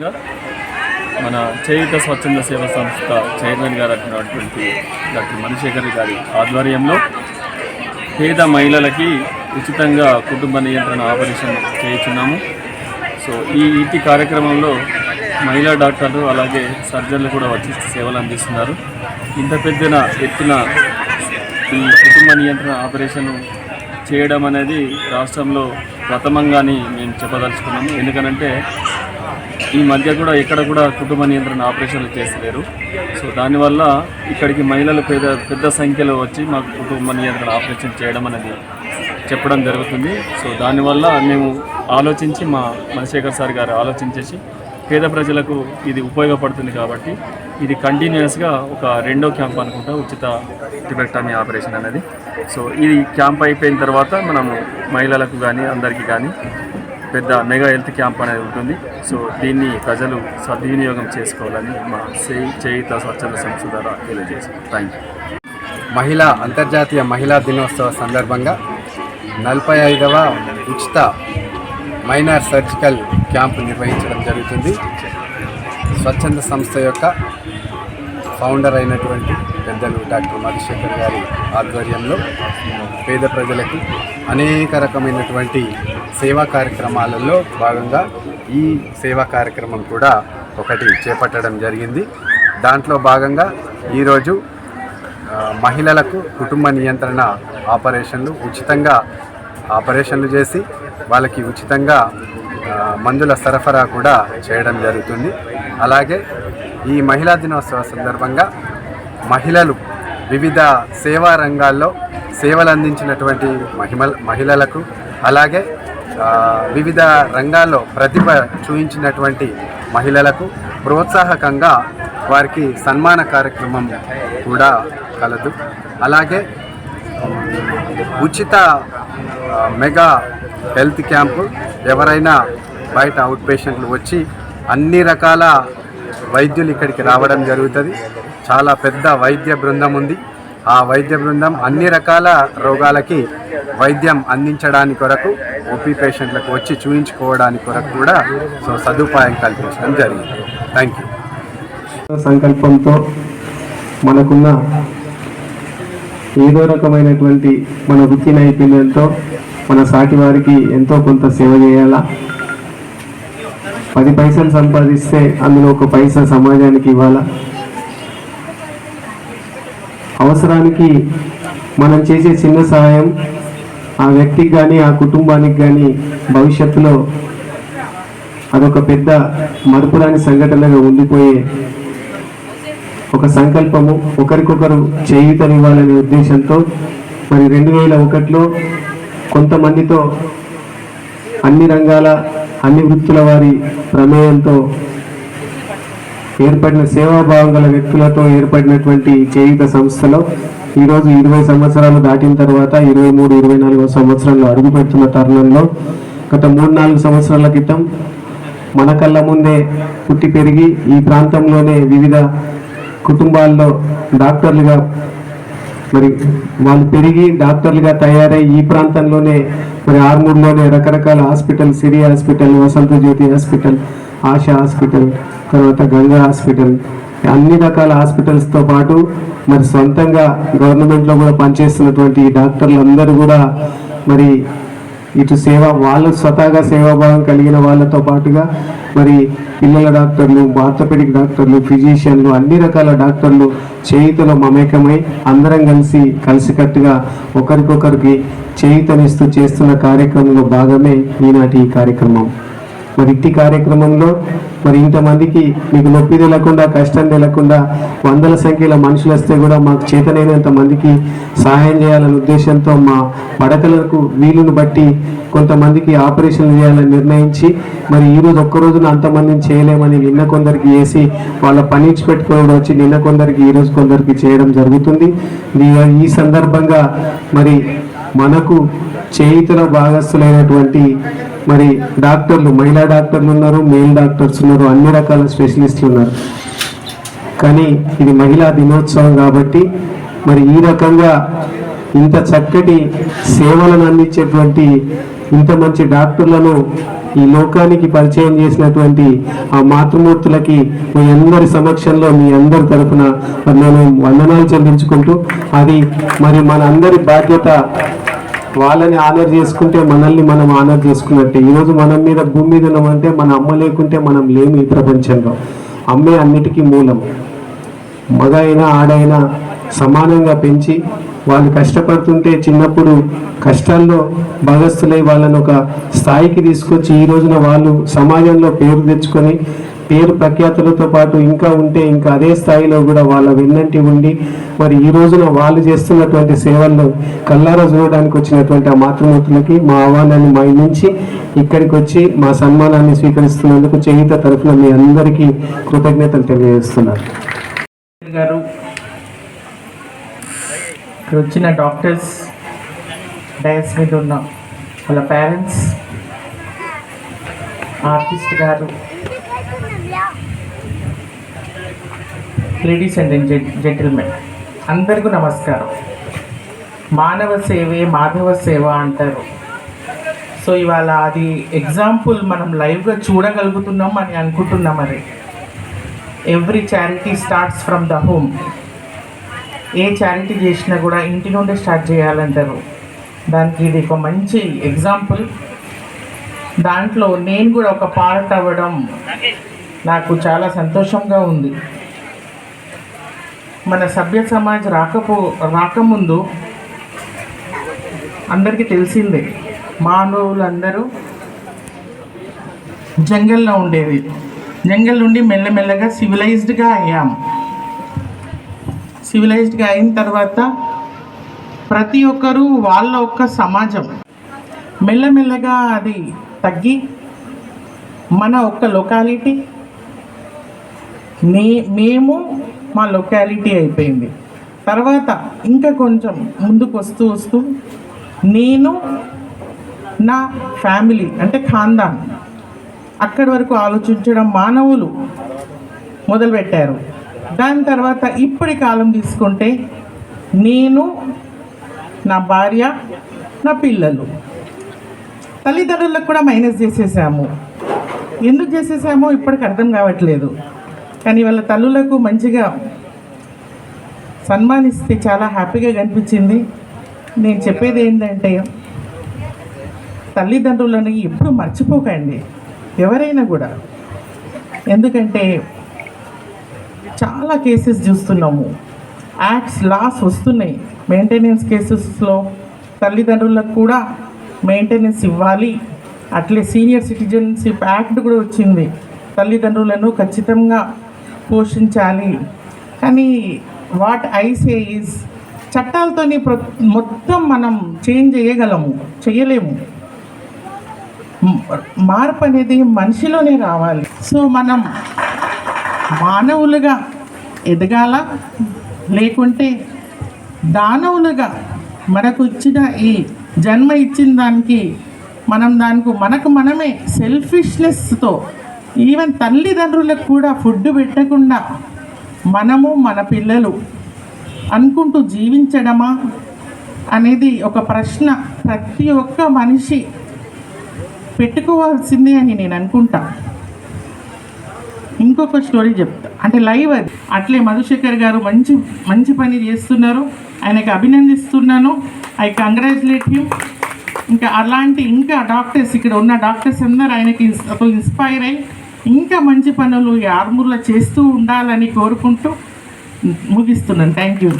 భాగంగా మన చేయుత స్వచ్ఛంద సేవా సంస్థ చైర్మన్ గారు అటువంటి డాక్టర్ మణిశేఖర్ గారి ఆధ్వర్యంలో పేద మహిళలకి ఉచితంగా కుటుంబ నియంత్రణ ఆపరేషన్ చేయించున్నాము. సో ఈ ఇటీ కార్యక్రమంలో మహిళా డాక్టర్లు అలాగే సర్జన్లు కూడా వచ్చి సేవలు అందిస్తున్నారు. ఇంత పెద్దన ఎత్తున ఈ కుటుంబ నియంత్రణ ఆపరేషన్ చేయడం అనేది రాష్ట్రంలో ప్రథమంగాని మేము చెప్పదలుచుకున్నాము. ఎందుకనంటే ఈ మధ్య కూడా ఎక్కడ కూడా కుటుంబ నియంత్రణ ఆపరేషన్లు చేస్తలేరు. సో దానివల్ల ఇక్కడికి మహిళలు పెద్ద పెద్ద సంఖ్యలో వచ్చి మాకు కుటుంబ నియంత్రణ ఆపరేషన్ చేయడం అనేది చెప్పడం జరుగుతుంది. సో దానివల్ల మేము ఆలోచించి మా మణిశేఖర్ సార్ గారు ఆలోచించేసి పేద ప్రజలకు ఇది ఉపయోగపడుతుంది కాబట్టి ఇది కంటిన్యూస్గా ఒక రెండో క్యాంప్ అనుకుంటా ఉచిత టిబెక్టామీ ఆపరేషన్ అనేది. సో ఇది క్యాంప్ అయిపోయిన తర్వాత మనము మహిళలకు కానీ అందరికీ కానీ పెద్ద మెగా హెల్త్ క్యాంప్ అనేది ఉంటుంది. సో దీన్ని ప్రజలు సద్వినియోగం చేసుకోవాలని మా సే చేయిత స్వచ్ఛంద సంస్థ ద్వారా తెలియజేస్తాం థ్యాంక్ యూ మహిళా అంతర్జాతీయ మహిళా దినోత్సవ సందర్భంగా నలభై ఐదవ ఉచిత మైనార్ సర్జికల్ క్యాంపు నిర్వహించడం జరుగుతుంది. స్వచ్ఛంద సంస్థ యొక్క ఫౌండర్ అయినటువంటి పెద్దలు డాక్టర్ మధుశేఖర్ గారి ఆధ్వర్యంలో పేద ప్రజలకు అనేక రకమైనటువంటి సేవా కార్యక్రమాలలో భాగంగా ఈ సేవా కార్యక్రమం కూడా ఒకటి చేపట్టడం జరిగింది. దాంట్లో భాగంగా ఈరోజు మహిళలకు కుటుంబ నియంత్రణ ఆపరేషన్లు ఉచితంగా ఆపరేషన్లు చేసి వాళ్ళకి ఉచితంగా మందుల సరఫరా కూడా చేయడం జరుగుతుంది. అలాగే ఈ మహిళా దినోత్సవ సందర్భంగా మహిళలు వివిధ సేవా రంగాల్లో సేవలు అందించినటువంటి మహిమ మహిళలకు అలాగే వివిధ రంగాల్లో ప్రతిభ చూపించినటువంటి మహిళలకు ప్రోత్సాహకంగా వారికి సన్మాన కార్యక్రమం కూడా కలదు. అలాగే ఉచిత మెగా హెల్త్ క్యాంపు ఎవరైనా బయట అవుట్ పేషెంట్లు వచ్చి అన్ని రకాల వైద్యులు ఇక్కడికి రావడం జరుగుతుంది. చాలా పెద్ద వైద్య బృందం ఉంది. ఆ వైద్య బృందం అన్ని రకాల రోగాలకి వైద్యం అందించడానికి కొరకు ఓపీ పేషెంట్లకు వచ్చి చూయించుకోవడానికి కొరకు కూడా సో సదుపాయం కల్పించడం జరిగింది. థ్యాంక్ యూ సంకల్పంతో మనకున్న ఏదో రకమైనటువంటి మన వృత్తి నైపుణ్యంతో మన సాటి వారికి ఎంతో కొంత సేవ చేయాలా? పది పైసలు సంపాదిస్తే అందులో ఒక పైసా సమాజానికి ఇవ్వాలా? అవసరానికి మనం చేసే చిన్న సహాయం ఆ వ్యక్తికి కానీ ఆ కుటుంబానికి కానీ భవిష్యత్తులో అదొక పెద్ద మరుపురాని సంఘటనగా ఉండిపోయే ఒక సంకల్పము ఒకరికొకరు చేయూతనివ్వాలనే ఉద్దేశంతో మరి రెండు వేల ఒకటిలో కొంతమందితో అన్ని రంగాల అన్ని వృత్తుల వారి ప్రమేయంతో ఏర్పడిన సేవాభావం గల వ్యక్తులతో ఏర్పడినటువంటి చేయుత సంస్థలో ఈరోజు ఇరవై సంవత్సరాలు దాటిన తర్వాత ఇరవై మూడు ఇరవై నాలుగో సంవత్సరంలో అడుగుపెడుతున్న తరుణంలో గత మూడు నాలుగు సంవత్సరాల క్రితం మన కళ్ళ ముందే పుట్టి పెరిగి ఈ ప్రాంతంలోనే వివిధ కుటుంబాల్లో డాక్టర్లుగా మరి వాళ్ళు పెరిగి డాక్టర్లుగా తయారై ఈ ప్రాంతంలోనే మరి ఆర్మూర్లోనే రకరకాల hospital Siri hospital Vasantha Jyothi hospital Asha hospital తర్వాత గంగా హాస్పిటల్ అన్ని రకాల హాస్పిటల్స్తో పాటు మరి సొంతంగా గవర్నమెంట్లో కూడా పనిచేస్తున్నటువంటి ఈ డాక్టర్లు అందరూ కూడా మరి ఇటు సేవ వాళ్ళు స్వతహాగా సేవాభావం కలిగిన వాళ్ళతో పాటుగా మరి పిల్లల డాక్టర్లు ఆర్థోపెడిక్ డాక్టర్లు ఫిజిషియన్లు అన్ని రకాల డాక్టర్లు చేయితలో మమేకమై అందరం కలిసి కలిసికట్టుగా ఒకరికొకరికి చేయితనిస్తూ చేస్తున్న కార్యక్రమంలో భాగమే ఈనాటి ఈ కార్యక్రమం. మరి ఇట్టి కార్యక్రమంలో మరి ఇంతమందికి మీకు నొప్పి తెలకుండా కష్టం తెలకుండా వందల సంఖ్యలో మనుషులు వస్తే కూడా మాకు చేతనైనంత మందికి సహాయం చేయాలనే ఉద్దేశంతో మా పడకలకు వీలును బట్టి కొంతమందికి ఆపరేషన్ చేయాలని నిర్ణయించి మరి ఈరోజు ఒక్కరోజున ఒక్క రోజున అంతమందిని చేయలేమని నిన్న కొందరికి వేసి వాళ్ళ పని పెట్టుకోవడం వచ్చి నిన్న కొందరికి ఈరోజు కొందరికి చేయడం జరుగుతుంది. ఈ సందర్భంగా మరి మనకు చేయితన భాగస్థులైనటువంటి మరి డాక్టర్లు మహిళా డాక్టర్లు ఉన్నారు మేల్ డాక్టర్స్ ఉన్నారు అన్ని రకాల స్పెషలిస్టులు ఉన్నారు. కానీ ఇది మహిళా దినోత్సవం కాబట్టి మరి ఈ రకంగా ఇంత చక్కటి సేవలను అందించేటువంటి ఇంత మంచి డాక్టర్లను ఈ లోకానికి పరిచయం చేసినటువంటి ఆ మాతృమూర్తులకి మీ అందరి సమక్షంలో మీ అందరి తరఫున మరి నేను వందనాలు చెల్లించుకుంటూ అది మరి మన అందరి బాధ్యత వాళ్ళని ఆనర్ చేసుకుంటే మనల్ని మనం ఆనర్ చేసుకున్నట్టే. ఈరోజు మనం మీద భూమి మీద ఉన్నామంటే మన అమ్మ లేకుంటే మనం లేము ఈ ప్రపంచంలో. అమ్మే అన్నిటికీ మూలం. మగ అయినా ఆడైనా సమానంగా పెంచి వాళ్ళు కష్టపడుతుంటే చిన్నప్పుడు కష్టాల్లో భాగస్థులై వాళ్ళని ఒక స్థాయికి తీసుకొచ్చి ఈ రోజున వాళ్ళు సమాజంలో పేరు తెచ్చుకొని పేరు ప్రఖ్యాతులతో పాటు ఇంకా ఉంటే ఇంకా అదే స్థాయిలో కూడా వాళ్ళ వెన్నంటి ఉండి మరి ఈ రోజున వాళ్ళు చేస్తున్నటువంటి సేవల్లో కల్లారా చూడడానికి వచ్చినటువంటి ఆ మాతృమూర్తులకి మా ఆహ్వానాన్ని మా నుంచి ఇక్కడికి వచ్చి మా సన్మానాన్ని స్వీకరిస్తున్నందుకు చేయుత తరఫున మీ అందరికీ కృతజ్ఞతలు తెలియజేస్తున్నారు. గారు ఇక్కడ వచ్చిన డాక్టర్స్ డయస్ మీద ఉన్న వాళ్ళ పేరెంట్స్ ఆర్టిస్ట్ గారు లేడీస్ అండ్ జెంటిల్మెన్. అందరికీ నమస్కారం. మానవ సేవే మాధవ సేవ అంటారు. సో ఇవాళ అది ఎగ్జాంపుల్ మనం లైవ్గా చూడగలుగుతున్నాం అని అనుకుంటున్నాం మరి. Every charity starts from the home. A charity చేసినా కూడా ఇంటి నుండే స్టార్ట్ చేయాలంటారు. దానికి ఇది ఒక మంచి ఎగ్జాంపుల్. దాంట్లో నేను కూడా ఒక పార్ట్ అవ్వడం నాకు చాలా సంతోషంగా ఉంది. మన సభ్య సమాజ్ రాకపో రాకముందు అందరికీ తెలిసిందే మానవులందరూ జంగల్లో ఉండేది జంగల్ నుండి మెల్లమెల్లగా సివిలైజ్డ్గా అయ్యాం. సివిలైజ్డ్గా అయిన తర్వాత ప్రతి ఒక్కరూ వాళ్ళ ఒక్క సమాజం. మెల్లమెల్లగా అది తగ్గి మన ఒక్క లొకాలిటీ మే మేము మా లొకాలిటీ అయిపోయింది. తర్వాత ఇంకా కొంచెం ముందుకు వస్తూ వస్తూ నేను నా ఫ్యామిలీ అంటే ఖాందాన్ అక్కడి వరకు ఆలోచించడం మానవులు మొదలుపెట్టారు. దాని తర్వాత ఇప్పటి కాలం తీసుకుంటే నేను నా భార్య నా పిల్లలు. తల్లిదండ్రులకు కూడా మైనస్ చేసేసాము. ఎందుకు చేసేసామో ఇప్పటికి అర్థం కావట్లేదు. కానీ వాళ్ళ తల్లులకు మంచిగా సన్మానిస్తే చాలా హ్యాపీగా కనిపించింది. నేను చెప్పేది ఏంటంటే తల్లిదండ్రులను ఎప్పుడు మర్చిపోకండి. ఎవరైనా కూడా. ఎందుకంటే చాలా కేసెస్ చూస్తున్నాము. యాక్ట్స్ లాస్ వస్తున్నాయి. మెయింటెనెన్స్ కేసెస్లో తల్లిదండ్రులకు కూడా మెయింటెనెన్స్ ఇవ్వాలి. అట్లే సీనియర్ సిటిజన్షిప్ యాక్ట్ కూడా వచ్చింది. తల్లిదండ్రులను ఖచ్చితంగా పోషించాలి. కానీ వాట్ ఐసే ఈజ్ చట్టాలతోని ప్ర- మొత్తం మనం చేంజ్ చేయగలము చేయలేము. మార్పు అనేది మనిషిలోనే రావాలి. సో మనం మానవులుగా ఎదగాల లేకుంటే దానవులుగా మనకు ఇచ్చిన ఈ జన్మ ఇచ్చిన దానికి మనం దానికి మనకు మనమే సెల్ఫిష్నెస్తో ఈవెన్ తల్లిదండ్రులకు కూడా ఫుడ్ పెట్టకుండా మనము మన పిల్లలు అనుకుంటూ జీవించడమా అనేది ఒక ప్రశ్న ప్రతి ఒక్క మనిషి పెట్టుకోవాల్సిందే అని నేను అనుకుంటా. ఇంకొక స్టోరీ చెప్తా. అంటే లైవ్ అది. అట్లే మధుశేఖర్ గారు మంచి మంచి పని చేస్తున్నారు. ఆయనకి అభినందిస్తున్నాను. I congratulate him. ఇంకా అలాంటి ఇంకా డాక్టర్స్ ఇక్కడ ఉన్న డాక్టర్స్ అందరూ ఆయనకి ఇన్స్పైర్ అయ్యి ఇంకా మంచి పనులు ఆర్మూర్లో చేస్తూ ఉండాలని కోరుకుంటూ ముగిస్తున్నాను. Thank you